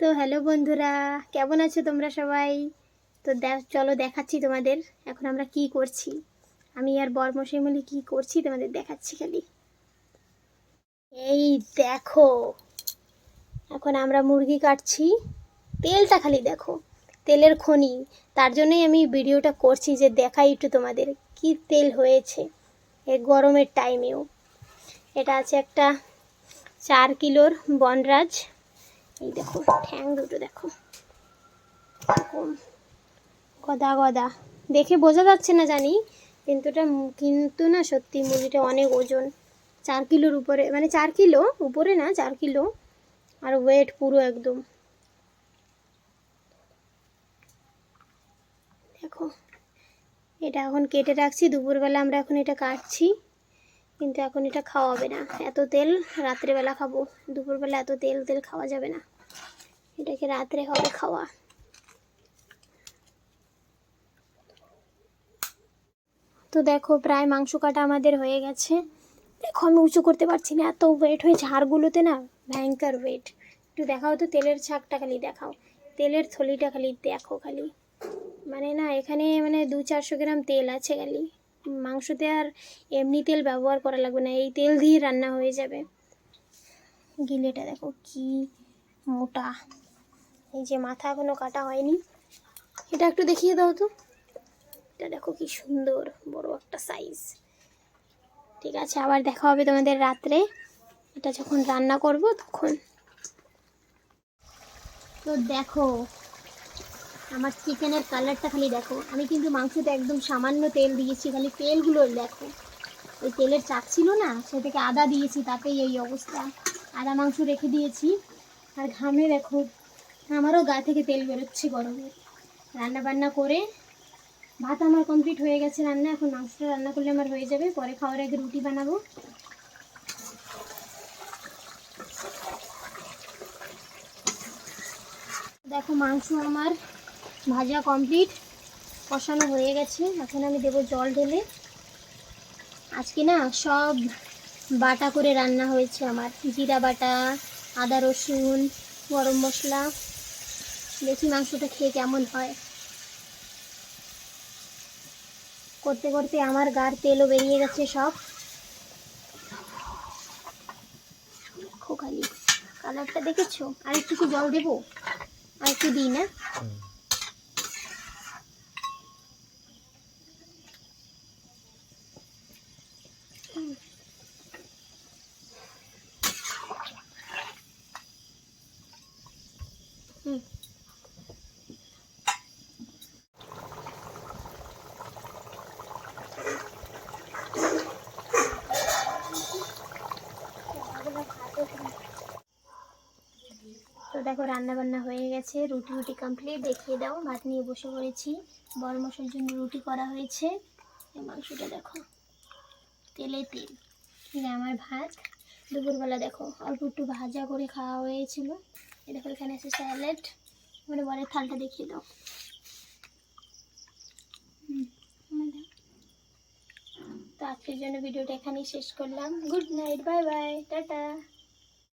তো হ্যালো বন্ধুরা, কেমন আছো তোমরা সবাই? তো চলো দেখাচ্ছি তোমাদের এখন আমরা কি করছি। আমি আর বরমশাই মিলে কি করছি তোমাদের দেখাচ্ছি খালি। এই দেখো, এখন আমরা মুরগি কাটছি। তেলটা খালি দেখো, তেলের খনি। তার জন্যই আমি ভিডিওটা করছি যে দেখাই একটু তোমাদের কি তেল হয়েছে এই গরমের টাইমেও এটা আছে একটা চার কিলোর বনরাজ। এই দেখো, ঠ্যাং দুটো দেখো। গদা গদা। দেখে বোঝা যাচ্ছে না জানি, কিন্তু এটা কিন্তু না সত্যি মুরগিটা অনেক ওজন। চার কিলোর উপরে মানে চার কিলো, উপরে না, চার কিলো। আর ওয়েট পুরো একদম। দেখো, এটা এখন কেটে রাখছি, দুপুরবেলা আমরা এখন এটা কাটছি। কিন্তু এখন এটা খাওয়া হবে না। এত তেল রাত্রেবেলা খাব, দুপুরবেলা এত তেল তেল খাওয়া যাবে না। এটাকে রাত্রে হবে খাওয়া। তো দেখো, প্রায় মাংস কাটা আমাদের হয়ে গেছে। দেখো, আমি উঁচু করতে পারছি না, এত ওয়েট হয়েছে হাড়গুলোতে না ভয়ঙ্কর ওয়েট একটু দেখাও তো তেলের ছাকটা খালি, দেখাও। তেলের থলিটা খালি, দেখো খালি। মানে না, এখানে মানে দু চারশো গ্রাম তেল আছে খালি। মাংসতে আর এমনি তেল ব্যবহার করা লাগবে না, এই তেল দিয়ে রান্না হয়ে যাবে। গিলেটা দেখো কি মোটা, এই যে মাথা এখনও কাটা হয়নি। এটা একটু দেখিয়ে দাও তো। এটা দেখো কি সুন্দর, বড় একটা সাইজ ঠিক আছে, আবার দেখা হবে তোমাদের রাত্রে। এটা যখন রান্না করব তখন। তো দেখো আমার চিকেনের কালারটা খালি দেখো। আমি কিন্তু মাংসতে একদম সামান্য তেল দিয়েছি, খালি তেলগুলো দেখো। ওই তেলের চাক ছিল না সে থেকে আদা দিয়েছি, তাতেই এই অবস্থা। আদা মাংস রেখে দিয়েছি। আর ঘামে দেখো, আমারও গা থেকে তেল বেরোচ্ছে গরমে। রান্না বান্না করে ভাত আমার কমপ্লিট হয়ে গেছে রান্না, এখন মাংসটা রান্না করলে আমার হয়ে যাবে। পরে খাওয়ার আগে রুটি বানাবো। দেখো মাংস আমার ভাজা কমপ্লিট কষানো হয়ে গেছে। এখন আমি দেবো জল ঢেলে। আজকে না সব বাটা করে রান্না হয়েছে আমার। জিরা বাটা, আদা রসুন, গরম মশলা দেখি মাংসটা খেয়ে কেমন হয়? করতে করতে আমার গার তেলও বেরিয়ে গেছে সব। দেখো খালি কালারটা দেখেছ? আর একটু জল দেবো? আর একটু দিই না হুম তো দেখো রান্না বান্না হয়ে গেছে, রুটি রুটি কমপ্লিট দেখিয়ে দাও, ভাত নিয়ে বসে পড়েছি। বড় মশার জন্য রুটি করা হয়েছে। মাংসটা দেখো, তেলে তেল। এখানে আমার ভাত। দুপুরবেলা দেখো, অল্প একটু ভাজা করে খাওয়া হয়েছিল। এই দেখো, এখানে আছে স্যালাড। মানে বরের থালটা দেখিয়ে দাও। তো আজকের জন্য ভিডিওটা এখানেই শেষ করলাম। Good night, bye bye, tata.